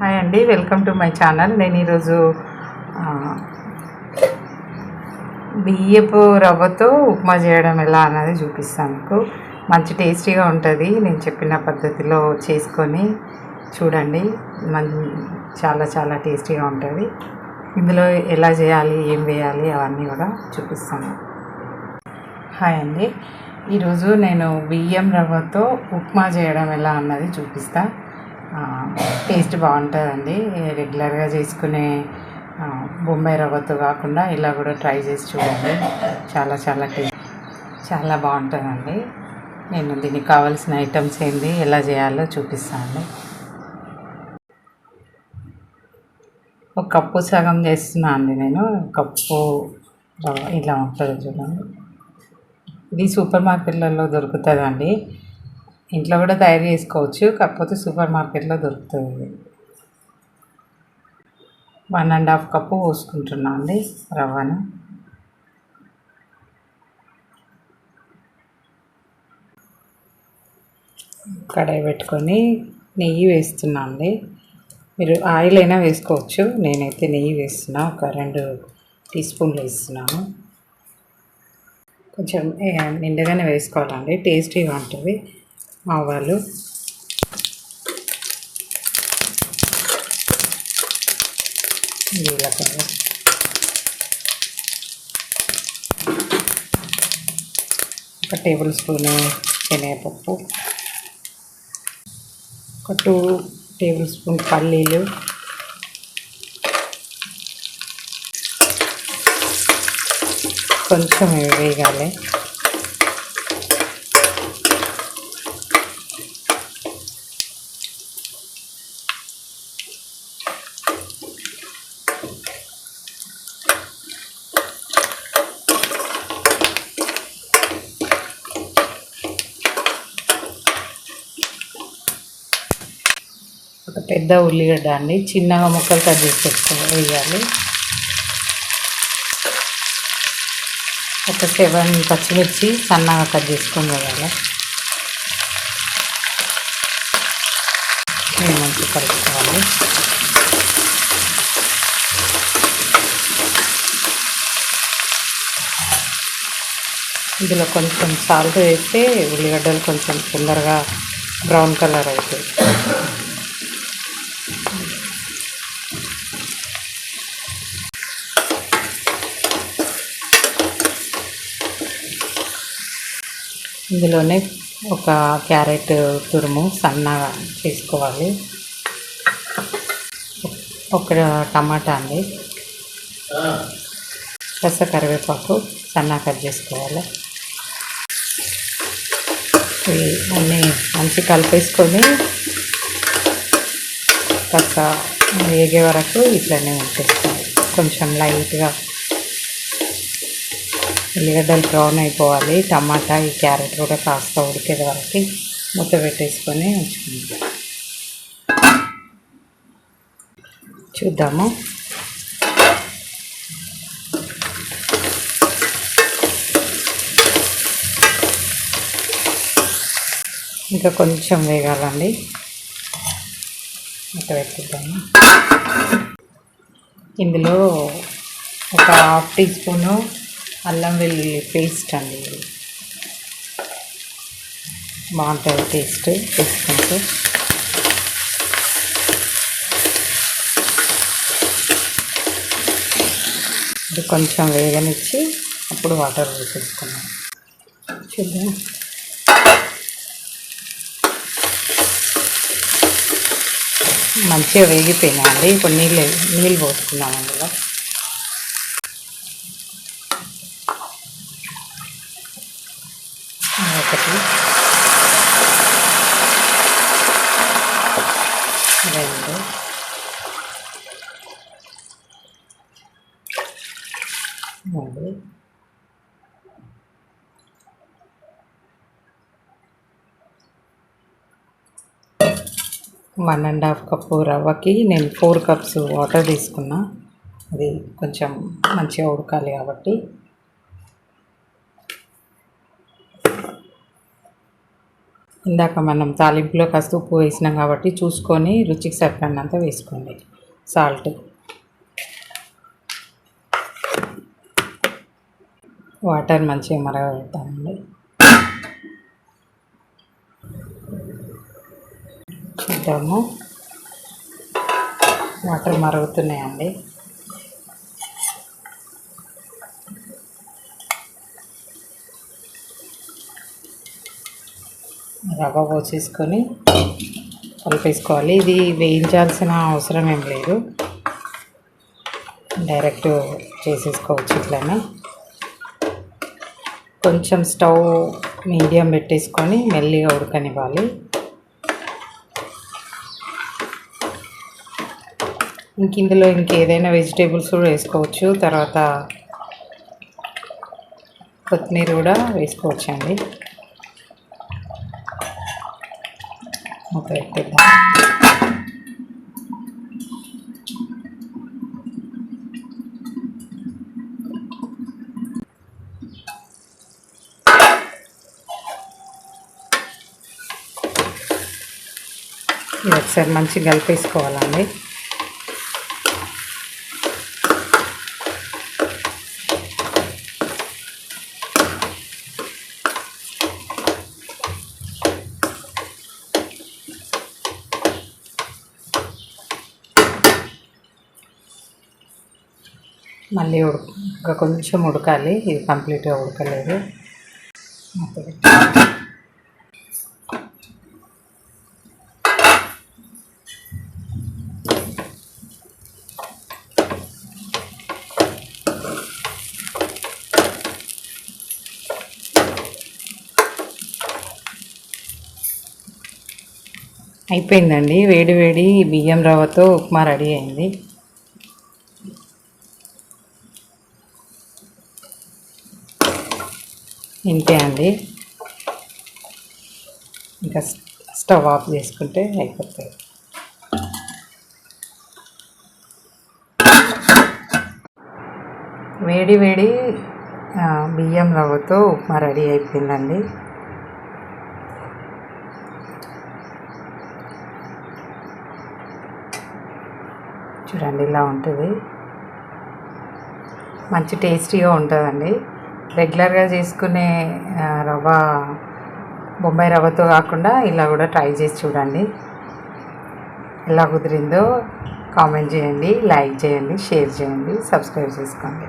Hi అండి welcome to my channel నేను ఈరోజు బియ్యపు రవ్వతో ఉప్మా చేయడం ఎలా అన్నది చూపిస్తాను మీకు. మంచి టేస్టీగా ఉంటుంది నేను చెప్పిన పద్ధతిలో చేసుకొని చూడండి. మన్ చాలా చాలా టేస్టీగా ఉంటుంది. ఇందులో ఎలా చేయాలి ఏం వేయాలి అవన్నీ కూడా చూపిస్తాను. హాయ్ అండి ఈరోజు నేను బియ్యం రవ్వతో ఉప్మా చేయడం ఎలా అన్నది చూపిస్తాను టేస్ట్ బాగుంటుందండి. రెగ్యులర్గా చేసుకునే బొంబాయి రవ్వతో కాకుండా ఇలా కూడా ట్రై చేసి చూడండి. చాలా చాలా టేస్ట్ చాలా బాగుంటుందండి. నేను దీనికి కావాల్సిన ఐటమ్స్ ఏంది ఎలా చేయాలో చూపిస్తాను ఒక కప్పు సగం చేస్తున్నా అండి నేను. కప్పు రవ్వ ఇలా ఉంటుంది చూడండి. ఇది సూపర్ మార్కెట్లలో దొరుకుతుందండి. ఇంట్లో కూడా తయారు చేసుకోవచ్చు కాకపోతే సూపర్ మార్కెట్లో దొరుకుతుంది. వన్ అండ్ హాఫ్ కప్పు పోసుకుంటున్నా అండి రవ్వను. కడాయి పెట్టుకొని నెయ్యి వేస్తున్నా అండి. మీరు ఆయిల్ అయినా వేసుకోవచ్చు నేనైతే నెయ్యి వేస్తున్నా ఒక రెండు టీ స్పూన్లు వేస్తున్నాను. కొంచెం నిండుగానే వేసుకోవాలండి టేస్టీగా ఉంటుంది. ఆవాలు. జీలకర్ర. ఒక టేబుల్ స్పూను శనగపప్పు. ఒక టూ టేబుల్ స్పూన్ పల్లీలు. కొంచెం వేగాలి. పెద్ద ఉల్లిగడ్డ అండి చిన్నగా ముక్కలు కట్ చేసి పెట్టుకోవాలి వేయాలి. ఒక సెవెన్ పచ్చిమిర్చి సన్నగా కట్ చేసుకొని వేయాలి. ఇవి మంచిగా కలుపుకోవాలి. ఇందులో కొంచెం సాల్ట్ వేస్తే ఉల్లిగడ్డలు కొంచెం తొందరగా బ్రౌన్ కలర్ అవుతాయి. ఇందులోనే ఒక క్యారెట్ తురుము సన్నగా తీసుకోవాలి ఒక టమాటా అండి. పస కరివేపాకు సన్నగా కట్ చేసుకోవాలి. అన్నీ మంచి కలిపేసుకొని కాస్త వేగే వరకు ఇట్లనే ఉంచేసుకోవాలి. కొంచెం లైట్గా ఉల్లిగడ్డలు బ్రౌన్ అయిపోవాలి టమాటా ఈ క్యారెట్ కూడా కాస్త ఉడికేది వరకు మూత పెట్టేసుకొని ఉంచుకుందాం. చూద్దాము. ఇంకా కొంచెం వేగాలండి. మూత పెట్టుద్దాము. ఇందులో ఒక హాఫ్ టీ స్పూను అల్లం వెల్లుల్లి పేస్ట్ అండి. బాగుంటుంది టేస్ట్ వేసుకుంటే. ఇది కొంచెం వేగనిచ్చి అప్పుడు వాటర్ వేసేసుకున్నాం చూద్దాం. మంచిగా వేగిపోయినాయండి. ఇప్పుడు నీళ్ళు నీళ్ళు పోసుకున్నాం అందులో. రెండు. మూడు. వన్ అండ్ హాఫ్ కప్పు రవ్వకి నేను ఫోర్ కప్స్ వాటర్ తీసుకున్నా. అది కొంచెం మంచిగా ఉడకాలి కాబట్టి. ఇందాక మనం తాలింపులో కాస్త ఉప్పు వేసినాం కాబట్టి చూసుకొని రుచికి సరిపడినంత వేసుకోండి. సాల్ట్ వాటర్ మంచిగా మరగబెడతామండి చూద్దాము. వాటర్ మరుగుతున్నాయండి. రవ్వ పోసేసుకొని కలిపేసుకోవాలి. ఇది వేయించాల్సిన అవసరం ఏం లేదు. డైరెక్ట్ చేసేసుకోవచ్చు ఇట్లానే. కొంచెం స్టవ్ మీడియం పెట్టేసుకొని మెల్లిగా ఉడకనివ్వాలి. ఇంక ఇందులో ఇంకేదైనా వెజిటేబుల్స్ కూడా వేసుకోవచ్చు. తర్వాత కొత్తిమీర కూడా వేసుకోవచ్చు అండి మూత పెట్టేద్దాం ఇది ఒకసారి మంచిగా కలిపేసుకోవాలండి మళ్ళీ ఉడక ఇంకా కొంచెం ఉడకాలి. ఇది కంప్లీట్గా ఉడకలేదు. అయిపోయిందండి. వేడి వేడి బియ్యం రవ్వతో ఉప్మా రెడీ అయింది. ఇంతే అండి. ఇంకా స్టవ్ ఆఫ్ చేసుకుంటే అయిపోతుంది వేడి వేడి బియ్యం రవ్వతో ఉప్మా రెడీ అయిపోయిందండి. చూడండి ఇలా ఉంటుంది. మంచి టేస్టీగా ఉంటుందండి. రెగ్యులర్గా చేసుకునే రవ్వ బొంబాయి రవ్వతో కాకుండా ఇలా కూడా ట్రై చేసి చూడండి. ఎలా కుదిరిందో కామెంట్ చేయండి లైక్ చేయండి షేర్ చేయండి సబ్స్క్రైబ్ చేసుకోండి.